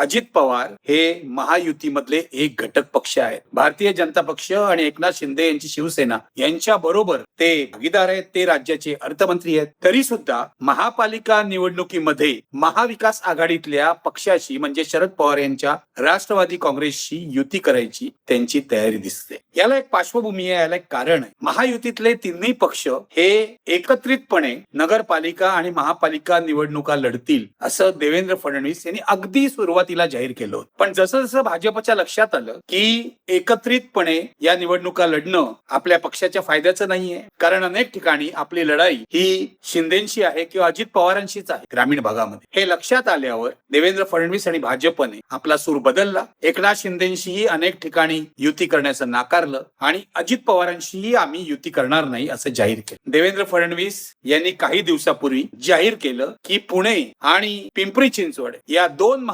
अजित पवार हे महायुतीमधले एक घटक पक्ष आहेत. भारतीय जनता पक्ष आणि एकनाथ शिंदे यांची शिवसेना यांच्या बरोबर ते भागीदार आहेत ते राज्याचे अर्थमंत्री आहेत. तरी सुद्धा महापालिका निवडणुकीमध्ये महाविकास आघाडीतल्या पक्षाशी म्हणजे शरद पवार यांच्या राष्ट्रवादी काँग्रेसशी युती करायची त्यांची तयारी दिसते. याला एक पार्श्वभूमी आहे याला एक कारण आहे. महायुतीतले तिन्ही पक्ष हे एकत्रितपणे नगरपालिका आणि महापालिका निवडणुका लढतील असं देवेंद्र फडणवीस यांनी अगदी सुरुवात सुरुवातीला जाहीर केलं होतं. पण जसं जसं भाजपच्या लक्षात आलं की एकत्रितपणे या निवडणुका लढणं आपल्या पक्षाच्या फायद्याचं नाहीये. कारण अनेक ठिकाणी आपली लढाई ही शिंदेशी आहे किंवा अजित पवारांशीच आहे ग्रामीण भागामध्ये. हे लक्षात आल्यावर देवेंद्र फडणवीस आणि भाजपने आपला सूर बदलला. एकनाथ शिंदेशीही अनेक ठिकाणी युती करण्याचं नाकारलं आणि अजित पवारांशीही आम्ही युती करणार नाही असं जाहीर केलं. देवेंद्र फडणवीस यांनी काही दिवसापूर्वी जाहीर केलं की पुणे आणि पिंपरी चिंचवड या दोन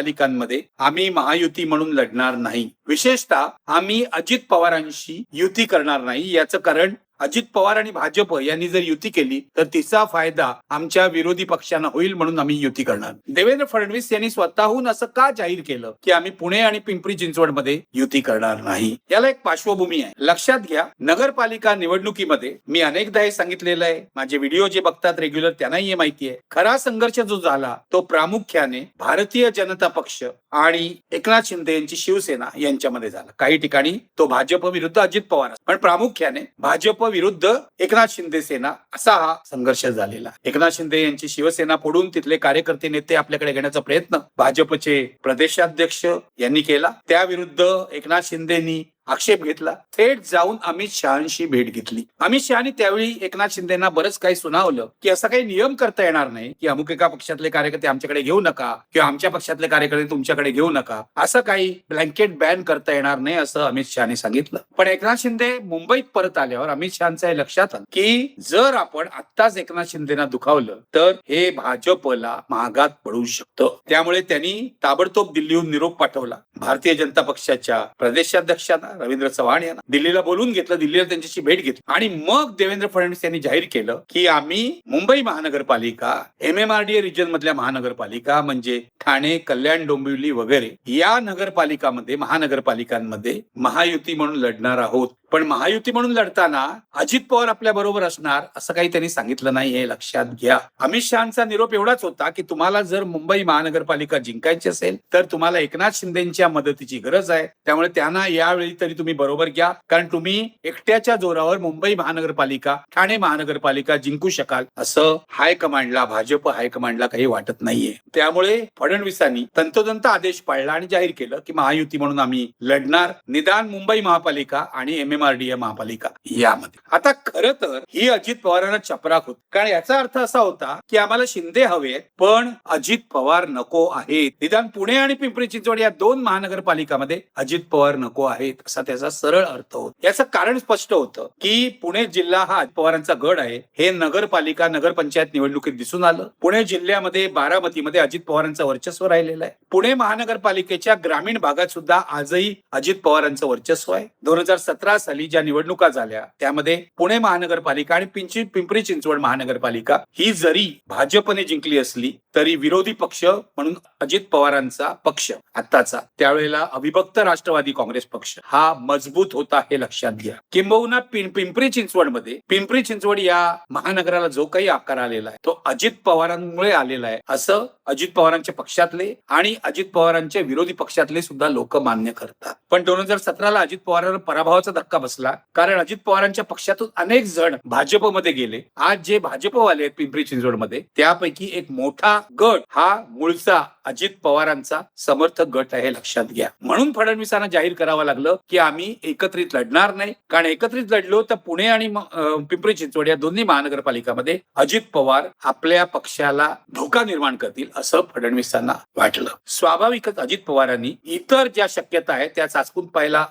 महापालिकांमध्ये आम्ही महायुती म्हणून लढणार नाही. विशेषतः आम्ही अजित पवारांशी युती करणार नाही याचं कारण अजित पवार आणि भाजप यांनी जर युती केली तर तिचा फायदा आमच्या विरोधी पक्षांना होईल म्हणून आम्ही युती करणार. देवेंद्र फडणवीस यांनी स्वतःहून असं का जाहीर केलं की आम्ही पुणे आणि पिंपरी चिंचवडमध्ये युती करणार नाही? याला एक पार्श्वभूमी आहे. लक्षात घ्या नगरपालिका निवडणुकीमध्ये मी अनेकदा हे सांगितलेलं आहे. माझे व्हिडिओ जे बघतात रेग्युलर त्यांनाही हे माहिती आहे. खरा संघर्ष जो झाला तो प्रामुख्याने भारतीय जनता पक्ष आणि एकनाथ शिंदे यांची शिवसेना यांच्यामध्ये झाला. काही ठिकाणी तो भाजप विरुद्ध अजित पवार पण प्रामुख्याने भाजप विरुद्ध एकनाथ शिंदे सेना असा हा संघर्ष झालेला एकनाथ शिंदे यांची शिवसेना फोडून तिथले कार्यकर्ते नेते आपल्याकडे घेण्याचा प्रयत्न भाजपचे प्रदेशाध्यक्ष यांनी केला. त्याविरुद्ध एकनाथ शिंदेनी आक्षेप घेतला. थेट जाऊन अमित शहाशी भेट घेतली. अमित शहानी त्यावेळी एकनाथ शिंदेना बरंच काही सुनावलं की असा काही नियम करता येणार नाही की अमुक एका पक्षातले कार्यकर्ते आमच्याकडे घेऊ नका किंवा आमच्या पक्षातले कार्यकर्ते तुमच्याकडे घेऊ नका असं काही ब्लँकेट बॅन करता येणार नाही असं अमित शहाने सांगितलं. पण एकनाथ शिंदे मुंबईत परत आल्यावर अमित शहाचं हे लक्षात आलं की जर आपण आत्ताच एकनाथ शिंदेना दुखावलं तर हे भाजपला महागात पडू शकतं. त्यामुळे त्यांनी ताबडतोब दिल्लीहून निरोप पाठवला. भारतीय जनता पक्षाच्या प्रदेशाध्यक्षांना रवींद्र चव्हाण यांना दिल्लीला बोलून घेतलं दिल्लीला त्यांच्याशी भेट घेतली. आणि मग देवेंद्र फडणवीस यांनी जाहीर केलं की आम्ही मुंबई महानगरपालिका M M R D region मधल्या महानगरपालिका म्हणजे ठाणे कल्याण डोंबिवली वगैरे या नगरपालिकामध्ये महानगरपालिकांमध्ये महायुती म्हणून लढणार आहोत. पण महायुती म्हणून लढताना अजित पवार आपल्या बरोबर असणार असं काही त्यांनी सांगितलं नाही हे लक्षात घ्या. अमित शहाचा निरोप एवढाच होता की तुम्हाला जर मुंबई महानगरपालिका जिंकायची असेल तर तुम्हाला एकनाथ शिंदेच्या मदतीची गरज आहे. त्यामुळे त्यांना यावेळी तरी तुम्ही बरोबर घ्या. कारण तुम्ही एकट्याच्या जोरावर मुंबई महानगरपालिका ठाणे महानगरपालिका जिंकू शकाल असं हायकमांडला भाजप हायकमांडला काही वाटत नाहीये. त्यामुळे फडणवीसांनी तंतोतंत आदेश पाळला आणि जाहीर केलं की महायुती म्हणून आम्ही लढणार. निदान मुंबई महापालिका आणि एम एमआरडीए महापालिका यामध्ये. आता खरं तर ही अजित पवारांना चपराक होती. कारण याचा अर्थ असा होता की आम्हाला शिंदे हवेत पण अजित पवार नको आहेत. निदान पुणे आणि पिंपरी चिंचवड या दोन महानगरपालिकामध्ये अजित पवार नको आहेत असा त्याचा सरळ अर्थ होता. याचं कारण स्पष्ट होतं की पुणे जिल्हा हा अजित पवारांचा गड आहे. हे नगरपालिका नगरपंचायत निवडणुकीत दिसून आलं. पुणे जिल्ह्यामध्ये बारामतीमध्ये अजित पवारांचं वर्चस्व राहिलेलं आहे. पुणे महानगरपालिकेच्या ग्रामीण भागात सुद्धा आजही अजित पवारांचं वर्चस्व आहे. दोन हजार सतरा साली ज्या निवडणुका झाल्या त्यामध्ये पुणे महानगरपालिका आणि पिंची पिंपरी चिंचवड महानगरपालिका ही जरी भाजपने जिंकली असली तरी विरोधी पक्ष म्हणून अजित पवारांचा पक्ष आत्ताचा. त्यावेळेला अविभक्त राष्ट्रवादी काँग्रेस पक्ष हा मजबूत होता हे लक्षात घ्या. किंबहुना पिंपरी चिंचवडमध्ये पिंपरी चिंचवड या महानगराला जो काही आकार आलेला आहे तो अजित पवारांमुळे आलेला आहे असं अजित पवारांच्या पक्षातले आणि अजित पवारांच्या विरोधी पक्षातले सुद्धा लोक मान्य करतात. पण दोन हजार सतराला अजित पवारांवर पराभवाचा धक्का बसला कारण अजित पवारांच्या पक्षातून अनेक जण भाजपमध्ये गेले. आज जे भाजपवाले आहेत पिंपरी चिंचवडमध्ये त्यापैकी एक मोठा गट हा मूळचा अजित पवारांचा समर्थक गट आहे हे लक्षात घ्या. म्हणून फडणवीसांना जाहीर करावं लागलं की आम्ही एकत्रित लढणार नाही. कारण एकत्रित लढलो तर पुणे आणि पिंपरी चिंचवड या दोन्ही महानगरपालिकामध्ये अजित पवार आपल्या पक्षाला धोका निर्माण करतील असं फडणवीसांना वाटलं. स्वाभाविकच अजित पवारांनी इतर ज्या शक्यता आहेत त्या चाचपून पाहायला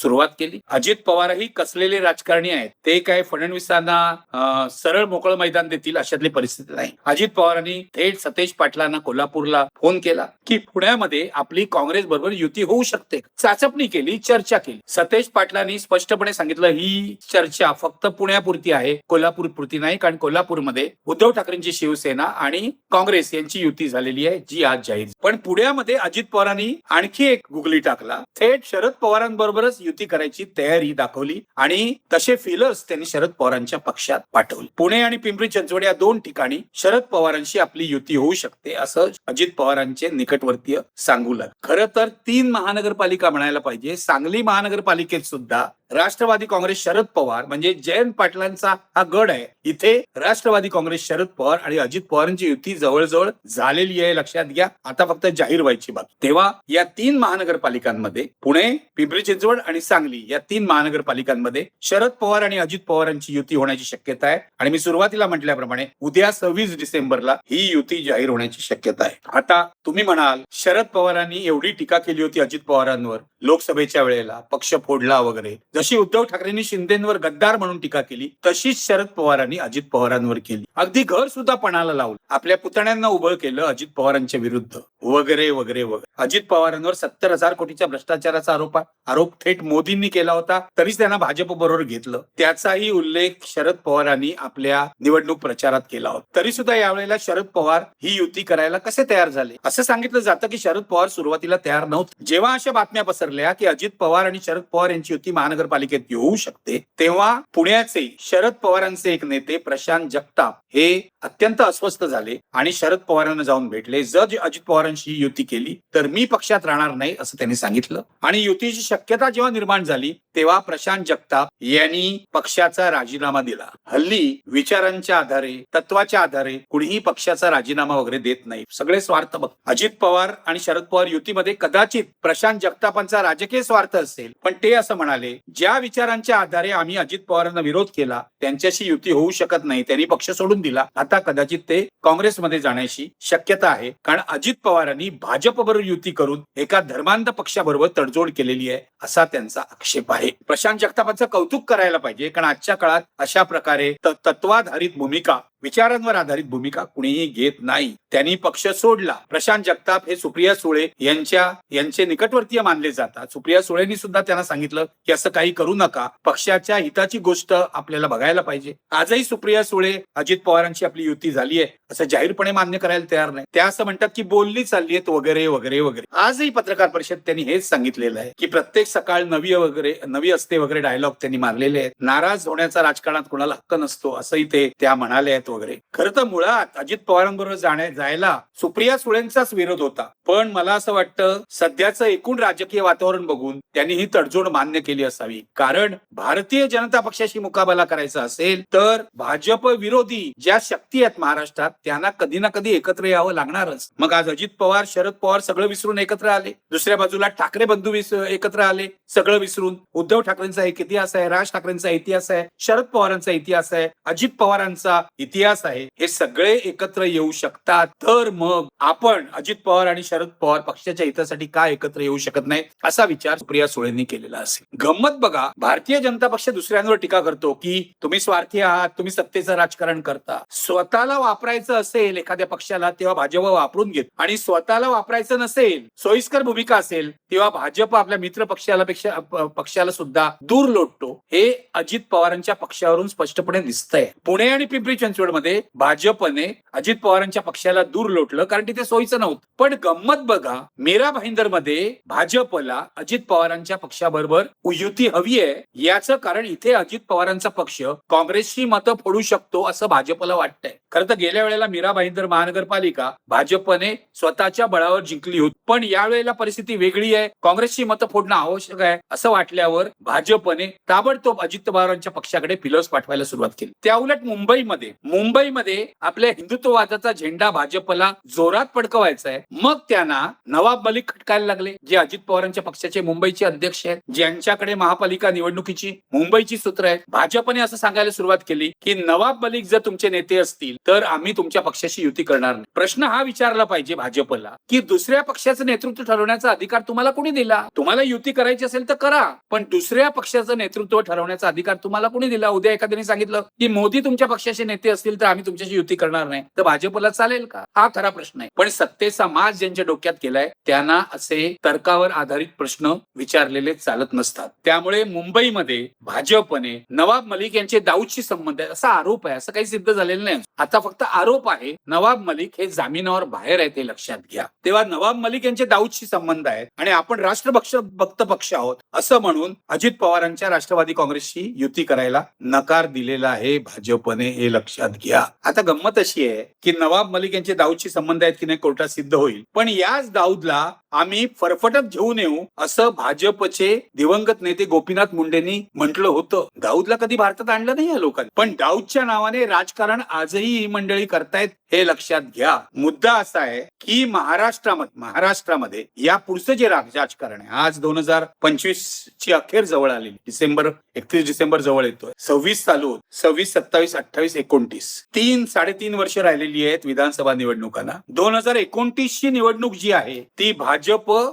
सुरुवात केली. अजित पवारही कसलेले राजकारणी आहेत ते काय फडणवीसांना सरळ मोकळं मैदान देतील अशातली परिस्थिती नाही. अजित पवारांनी थेट सतेज पाटलांना कोल्हापूरला फोन केला की पुण्यामध्ये आपली काँग्रेस बरोबर युती होऊ शकते. चाचपणी केली चर्चा केली. सतेज पाटलांनी स्पष्टपणे सांगितलं ही चर्चा फक्त पुण्यापुरती आहे कोल्हापूर पुरती नाही कारण कोल्हापूरमध्ये उद्धव ठाकरेंची शिवसेना आणि काँग्रेस यांची यांची युती झालेली आहे जी आज जाहीर पण पुण्यामध्ये अजित पवारांनी आणखी एक गुगली टाकला. थेट शरद पवारांबरोबरच युती करायची तयारी दाखवली आणि तसे फिलर्स त्यांनी शरद पवारांच्या पक्षात पाठवले. पुणे आणि पिंपरी चिंचवड या दोन ठिकाणी शरद पवारांशी आपली युती होऊ शकते असं अजित पवारांचे निकटवर्तीय सांगू लागले. खरं तर तीन महानगरपालिका म्हणायला पाहिजे. सांगली महानगरपालिकेत सुद्धा राष्ट्रवादी काँग्रेस शरद पवार म्हणजे जयंत पाटलांचा हा गड आहे. इथे राष्ट्रवादी काँग्रेस शरद पवार आणि अजित पवारांची युती जवळजवळ झालेली आहे लक्षात घ्या. आता फक्त जाहीर व्हायची बाकी तेव्हा या तीन महानगरपालिकांमध्ये पुणे पिंपरी चिंचवड आणि सांगली या तीन महानगरपालिकांमध्ये शरद पवार आणि अजित पवारांची युती होण्याची शक्यता आहे. आणि मी सुरुवातीला म्हटल्याप्रमाणे उद्या सव्वीस डिसेंबरला ही युती जाहीर होण्याची शक्यता आहे. आता तुम्ही म्हणाल शरद पवारांनी एवढी टीका केली होती अजित पवारांवर लोकसभेच्या वेळेला पक्ष फोडला वगैरे. जशी उद्धव ठाकरेंनी शिंदेवर गद्दार म्हणून टीका केली तशीच शरद पवारांनी अजित पवारांवर केली. अगदी घर सुद्धा पणाला लावलं. आपल्या पुतण्यांना उभं केलं अजित पवारांच्या विरुद्ध. वगैरे वगैरे वगैरे. अजित पवारांवर सत्तर हजार कोटीच्या भ्रष्टाचाराचा आरोप आरोप थेट मोदींनी केला होता. तरीच त्यांना भाजप बरोबर घेतलं. त्याचाही उल्लेख शरद पवारांनी आपल्या निवडणूक प्रचारात केला होता. तरी सुद्धा यावेळेला शरद पवार ही युती करायला कसे तयार झाले? असं सांगितलं जातं की शरद पवार सुरुवातीला तयार नव्हते. जेव्हा अशा बातम्या पसरल्या की अजित पवार आणि शरद पवार यांची युती महानगरपालिकेत येऊ शकते तेव्हा पुण्याचे शरद पवारांचे एक नेते प्रशांत जगताप हे अत्यंत अस्वस्थ झाले आणि शरद पवारांना जाऊन भेटले. जर अजित पवारांनी ही युती केली तर मी पक्षात राहणार नाही असं त्यांनी सांगितलं. आणि युतीची शक्यता जेव्हा निर्माण झाली तेव्हा प्रशांत जगताप यांनी पक्षाचा राजीनामा दिला. हल्ली विचारांच्या आधारे तत्वाच्या आधारे कुणीही पक्षाचा राजीनामा वगैरे देत नाही. सगळे स्वार्थ बघ. अजित पवार आणि शरद पवार युतीमध्ये कदाचित प्रशांत जगतापांचा राजकीय स्वार्थ असेल. पण ते असं म्हणाले ज्या विचारांच्या आधारे आम्ही अजित पवारांना विरोध केला त्यांच्याशी युती होऊ शकत नाही. त्यांनी पक्ष सोडून दिला. आता कदाचित ते काँग्रेसमध्ये जाण्याची शक्यता आहे. कारण अजित पवारांनी भाजप बरोबर युती करून एका धर्मांध पक्षाबरोबर तडजोड केलेली आहे असा त्यांचा आक्षेप आहे. प्रशांत जगतापांचं कौतुक करायला पाहिजे. कारण आजच्या काळात अशा प्रकारे तत्वाधारित भूमिका विचारांवर आधारित भूमिका कुणीही घेत नाही. त्यांनी पक्ष सोडला. प्रशांत जगताप हे सुप्रिया सुळे यांच्या यांचे निकटवर्तीय मानले जातात. सुप्रिया सुळेंनी सुद्धा त्यांना सांगितलं की असं काही करू नका. पक्षाच्या हिताची गोष्ट आपल्याला बघायला पाहिजे. आजही सुप्रिया सुळे अजित पवारांची आपली युती झाली आहे. असं जाहीरपणे मान्य करायला तयार नाही. त्या असं म्हणतात की बोलली चालली आहेत वगैरे वगैरे वगैरे. आजही पत्रकार परिषद त्यांनी हेच सांगितलेलं आहे की प्रत्येक सकाळ नवी वगैरे नवी असते वगैरे डायलॉग त्यांनी मारलेले आहेत. नाराज होण्याचा राजकारणात कुणाला हक्क नसतो असंही ते त्या म्हणाले आहेत. वगैरे. खरं तर मुळात अजित पवारांबरोबर जाण्या जायला सुप्रिया सुळेंचाच विरोध होता. पण मला असं वाटतं सध्याचं एकूण राजकीय वातावरण बघून त्यांनी ही तडजोड मान्य केली असावी. कारण भारतीय जनता पक्षाशी मुकाबला करायचा असेल तर भाजप विरोधी ज्या शक्ती आहेत महाराष्ट्रात त्यांना कधी ना कधी एकत्र यावं लागणारच. मग आज अजित पवार शरद पवार सगळं विसरून एकत्र आले. दुसऱ्या बाजूला ठाकरे बंधू एकत्र आले सगळं विसरून. उद्धव ठाकरेंचा एक इतिहास आहे राज ठाकरेंचा इतिहास आहे शरद पवारांचा इतिहास आहे अजित पवारांचा इतिहास आहे हे सगळे एकत्र येऊ शकतात. तर मग आपण अजित पवार आणि शरद पवार पक्षाच्या हितासाठी का एकत्र येऊ शकत नाही? असा विचार प्रिया सुळेंनी केलेला असेल. गंमत बघा भारतीय जनता पक्ष दुसऱ्यांवर टीका करतो की तुम्ही स्वार्थी आहात तुम्ही सत्तेचं राजकारण करता. स्वतःला वापरायचं असेल एखाद्या पक्षाला तेव्हा भाजप वापरून घेत. आणि स्वतःला वापरायचं नसेल सोयीस्कर भूमिका असेल तेव्हा भाजप आपल्या मित्र पक्षाला पेक्षा पक्षाला सुद्धा दूर लोटतो. हे अजित पवारांच्या पक्षावरून स्पष्टपणे दिसतंय. पुणे आणि पिंपरी चिंचवडमध्ये भाजपने अजित पवारांच्या पक्षाला दूर लोटलं कारण तिथे सोयीचं नव्हतं. पण गंमत बघा मीरा भाईंदरमध्ये भाजपला अजित पवारांच्या पक्षाबरोबर युती हवी आहे. याचं कारण इथे अजित पवारांचा पक्ष काँग्रेसची मतं फोडू शकतो असं भाजपला वाटतंय. खरं तर गेल्या वेळेला मीरा भाईंदर महानगरपालिका भाजपने स्वतःच्या बळावर जिंकली होती. पण यावेळेला परिस्थिती वेगळी आहे. काँग्रेसची मतं फोडणं आवश्यक आहे असं वाटल्यावर भाजपने ताबडतोब अजित पवारांच्या पक्षाकडे पिलर्स पाठवायला सुरुवात केली. त्या उलट मुंबईमध्ये मुंबईमध्ये आपल्या हिंदुत्ववादाचा झेंडा भाजपला जोरात पडकवायचा आहे. मग त्यांना नवाब मलिक खटकायला लागले. जे अजित पवारांच्या पक्षाचे मुंबईचे अध्यक्ष आहेत ज्यांच्याकडे महापालिका निवडणुकीची मुंबईची सूत्र आहेत. भाजपने असं सांगायला सुरुवात केली की नवाब मलिक जर तुमचे नेते असतील तर आम्ही तुमच्या पक्षाशी युती करणार नाही. प्रश्न हा विचारला पाहिजे भाजपला की दुसऱ्या पक्षाचं नेतृत्व ठरवण्याचा अधिकार तुम्हाला कोणी दिला? तुम्हाला युती करायची असेल तर करा पण दुसऱ्या पक्षाचं नेतृत्व ठरवण्याचा अधिकार तुम्हाला कोणी दिला? उद्या एखाद्याने सांगितलं की मोदी तुमच्या पक्षाचे नेते असतील तर आम्ही तुमच्याशी युती करणार नाही. तर भाजपला चालेल का? हा खरा प्रश्न आहे. पण सत्तेचा माज ज्यांच्या डोक्यात गेलाय त्यांना असे तर्कावर आधारित प्रश्न विचारलेले चालत नसतात. त्यामुळे मुंबईमध्ये भाजपने नवाब मलिक यांचे दाऊदशी संबंध आहे असा आरोप आहे असं काही सिद्ध झालेलं नाही आता आता फक्त आरोप आहे नवाब मलिक हे जामिनावर बाहेर आहेत हे लक्षात घ्या. तेव्हा नवाब मलिक यांचे दाऊदशी संबंध आहेत आणि आपण राष्ट्रपक्ष भक्त पक्ष आहोत असं म्हणून अजित पवारांच्या राष्ट्रवादी काँग्रेसशी युती करायला नकार दिलेला आहे भाजपने हे लक्षात घ्या. आता गंमत अशी आहे की नवाब मलिक यांचे दाऊदशी संबंध आहेत की नाही कोर्टात सिद्ध होईल. पण याच दाऊदला आम्ही फरफटत घेऊन येऊ असं भाजपचे दिवंगत नेते गोपीनाथ मुंडेंनी म्हटलं होतं. दाऊदला कधी भारतात आणलं नाही या लोकांनी. पण दाऊदच्या नावाने राजकारण आजही ही मंडळी करतायत हे लक्षात घ्या. मुद्दा असा आहे की महाराष्ट्रामध्ये महाराष्ट्रामध्ये या पुढचं जे राजकारण आहे आज दोन हजार पंचवीस ची अखेर जवळ आलेली डिसेंबर एकतीस डिसेंबर जवळ येतोय. सव्वीस चालू होत सव्वीस सत्तावीस अठ्ठावीस एकोणतीस. तीन साडेतीन वर्ष राहिलेली आहेत विधानसभा निवडणुकांना. दोन हजार एकोणतीस ची निवडणूक जी आहे ती भाजप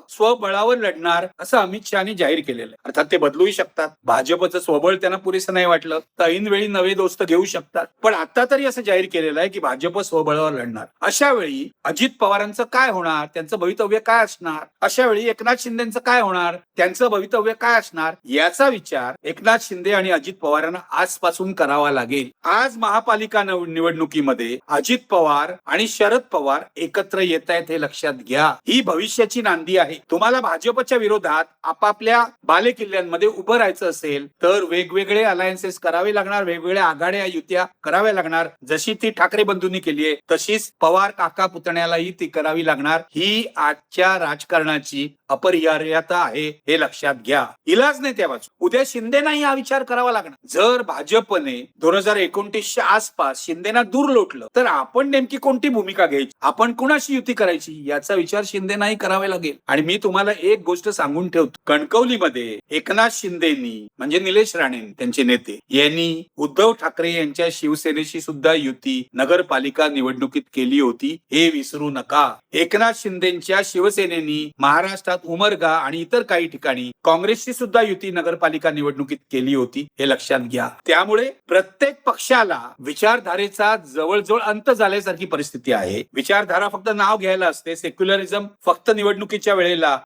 स्वबळावर लढणार असं अमित शहानी जाहीर केलेलं आहे. अर्थात ते बदलूही शकतात. भाजपचं स्वबळ त्यांना पुरेसं नाही वाटलं. तर ऐनवेळी नवे दोस्त घेऊ शकतात. पण आता तरी असं जाहीर केलेलं आहे की भाजप स्वबळावर लढणार. अशा वेळी अजित पवारांचं काय होणार? त्यांचं भवितव्य काय असणार? अशा वेळी एकनाथ शिंदेचं काय होणार? त्यांचं भवितव्य काय असणार? याचा विचार एकनाथ शिंदे आणि अजित पवारांना आजपासून करावा लागेल. आज महापालिका निवडणुकीमध्ये अजित पवार आणि शरद पवार एकत्र येत आहेत हे लक्षात घ्या. ही भविष्याची नांदी आहे. तुम्हाला भाजपच्या विरोधात आपापल्या बालेकिल्ल्यांमध्ये उभं राहायचं असेल तर वेगवेगळे अलायन्सेस करावे लागणार वेगवेगळ्या आघाड्या युत्या कराव्या लागणार. जशी ती ठाकरे बंधूंनी केली आहे तशीच पवार काका पुतण्यालाही ती करावी लागणार. ही आजच्या राजकारणाची अपरिहार्यता आहे हे लक्षात घ्या. इलाज नाही त्या बाजू उद्या शिंदेनाही हा विचार करावा लागणार. जर भाजपने दोन हजार एकोणतीसच्या आसपास शिंदेना दूर लोटलं तर आपण नेमकी कोणती भूमिका घ्यायची? आपण कुणाशी युती करायची? याचा विचार शिंदेनाही करावा लागेल. आणि मी तुम्हाला एक गोष्ट सांगून ठेवतो. कणकवलीमध्ये एकनाथ शिंदेनी म्हणजे निलेश राणे त्यांचे नेते यांनी उद्धव ठाकरे यांच्या शिवसेनेशी सुद्धा युती नगरपालिका निवडणुकीत केली होती. हे विसरू नका. एकनाथ शिंदेच्या शिवसेनेनी महाराष्ट्रात उमरगा आणि इतर काही ठिकाणी काँग्रेसची सुद्धा युती नगरपालिका निवडणुकीत केली होती. हे लक्षात घ्या. त्यामुळे प्रत्येक पक्षाला विचारधारेचा जवळजवळ अंत झाल्यासारखी परिस्थिती आहे. विचारधारा फक्त नाव घ्यायला असते. सेक्युलरिझम फक्त निवड निवडणुकीच्या वेळेला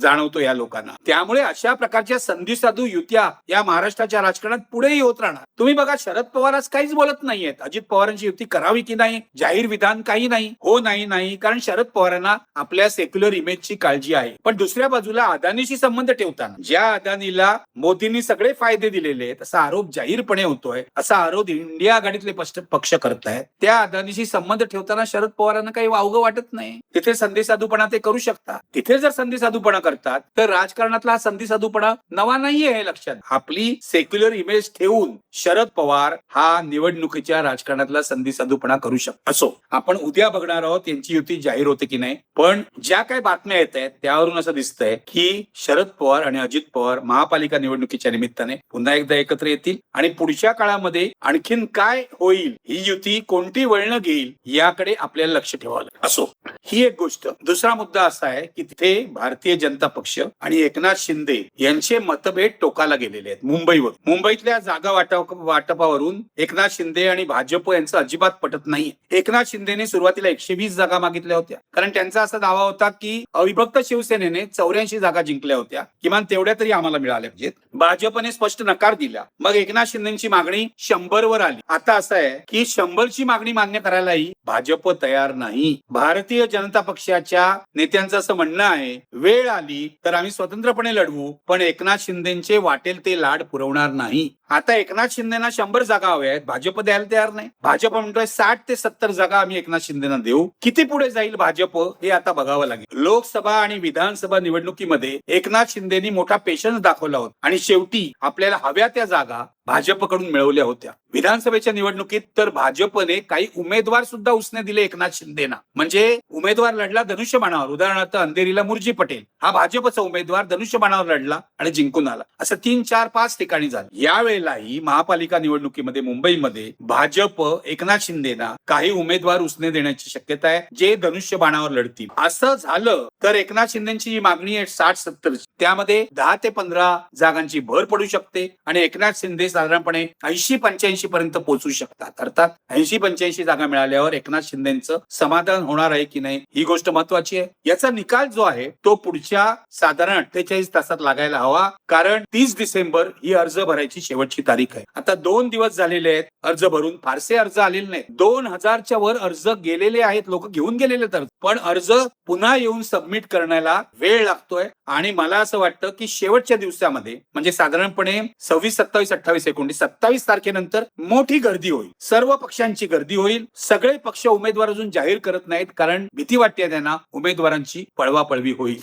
जाणवतो या लोकांना. त्यामुळे अशा प्रकारच्या संधी साधू युत्या या महाराष्ट्राच्या राजकारणात पुढेही होत राहणार. तुम्ही बघा शरद पवार आज काहीच बोलत नाहीयेत. अजित पवारांची युती करावी की नाही? जाहीर विधान काही नाही. हो नाही नाही. कारण शरद पवारांना आपल्या सेक्युलर इमेजची काळजी आहे. पण दुसऱ्या बाजूला अदानीशी संबंध ठेवताना ज्या अदानीला मोदींनी सगळे फायदे दिलेले आहेत असा आरोप जाहीरपणे होतोय असा आरोप इंडिया आघाडीतले पक्ष- पक्ष करतायत त्या अदानीशी संबंध ठेवताना शरद पवारांना काही वावगं वाटत नाही. तिथे संधी साधूपणा ते करू शकता. तिथे जर संधी साधूपणा करतात तर राजकारणातला हा संधी साधूपणा नवा नाहीये हे लक्षात. आपली सेक्युलर इमेज ठेवून शरद पवार हा निवडणुकीच्या राजकारणातला संधी साधूपणा करू शकतो. असो आपण उद्या बघणार आहोत यांची युती जाहीर होते की नाही. पण ज्या काही बातम्या येत आहेत त्यावरून असं दिसतंय की शरद पवार आणि अजित पवार महापालिका निवडणुकीच्या निमित्ताने पुन्हा एकदा एकत्र येतील आणि पुढच्या काळामध्ये आणखीन काय होईल ही युती कोणती वळणं घेईल याकडे आपल्याला लक्ष ठेवावं असो ही एक गोष्ट. दुसरा मुद्दा असा आहे की तिथे भारतीय जनता पक्ष आणि एकनाथ शिंदे यांचे मतभेद टोकाला गेलेले आहेत मुंबईवर मुंबईतल्या जागा वाटप वाटपावरून एकनाथ शिंदे आणि भाजप यांचं अजिबात पटत नाही एकनाथ शिंदेने सुरुवातीला एकशे वीस जागा मागितल्या होत्या. कारण त्यांचा असा दावा होता की अविभक्त शिवसेनेने चौऱ्याऐंशी जागा जिंकल्या होत्या. किमान तेवढ्या तरी आम्हाला मिळाल्या पाहिजेत. भाजपने स्पष्ट नकार दिला. मग एकनाथ शिंदेची मागणी शंभर वर आली. आता असं आहे की शंभरची मागणी मान्य करायलाही भाजप तयार नाही. भारतीय जनता पक्षाच्या नेत्यांचं असं म्हणणं आहे वेळ आली तर आम्ही स्वतंत्रपणे लढवू पण एकनाथ शिंदेचे वाटेल ते लाड पुरवणार नाही. आता एकनाथ शिंदेना शंभर जागा हव्या आहेत. भाजप द्यायला तयार नाही. भाजप म्हणतोय साठ ते सत्तर जागा आम्ही एकनाथ शिंदेना देऊ. किती पुढे जाईल भाजप हे आता बघावं लागेल. लोकसभा आणि विधानसभा निवडणुकीमध्ये एकनाथ शिंदेनी मोठा पेशन्स दाखवला होता. आणि शेवटी आपल्याला हव्या त्या जागा भाजपकडून मिळवल्या होत्या. विधानसभेच्या निवडणुकीत तर भाजपने काही उमेदवार सुद्धा उसने दिले एकनाथ शिंदेना. म्हणजे उमेदवार लढला धनुष्यबाणावर उदाहरणार्थ अंधेरीला मुरजी पटेल. हा भाजपचा उमेदवार धनुष्यबाणावर लढला आणि जिंकून आला. असं तीन चार पाच ठिकाणी झालं. यावेळी वेळेलाही महापालिका निवडणुकीमध्ये मुंबईमध्ये भाजप एकनाथ शिंदेना काही उमेदवार उसने देण्याची शक्यता आहे जे धनुष्य बाणावर लढतील. असं झालं तर एकनाथ शिंदेची जी मागणी आहे साठ सत्तर त्यामध्ये दहा ते पंधरा जागांची भर पडू शकते आणि एकनाथ शिंदे साधारणपणे ऐंशी पंच्याऐंशी पर्यंत पोहोचू शकतात. अर्थात ऐंशी पंच्याऐंशी जागा मिळाल्यावर एकनाथ शिंदेचं समाधान होणार आहे की नाही ही गोष्ट महत्वाची आहे. याचा निकाल जो आहे तो पुढच्या साधारण अठ्ठेचाळीस तासात लागायला हवा कारण तीस डिसेंबर ही अर्ज भरायची शेवटची तारीख आहे. आता दोन दिवस झालेले आहेत अर्ज भरून फारसे अर्ज आलेले नाहीत. दोन हजारच्या वर अर्ज गेलेले आहेत लोक घेऊन गेलेले तर पण अर्ज पुन्हा येऊन सबमिट करण्याला वेळ लागतोय आणि मला असं वाटतं की शेवटच्या दिवसामध्ये म्हणजे साधारणपणे सव्वीस सत्तावीस अठ्ठावीस एकोणीस सत्तावीस तारखेनंतर मोठी गर्दी होईल. सर्व पक्षांची गर्दी होईल. सगळे पक्ष उमेदवार अजून जाहीर करत नाहीत कारण भीती वाटते त्यांना उमेदवारांची पळवापळवी होईल.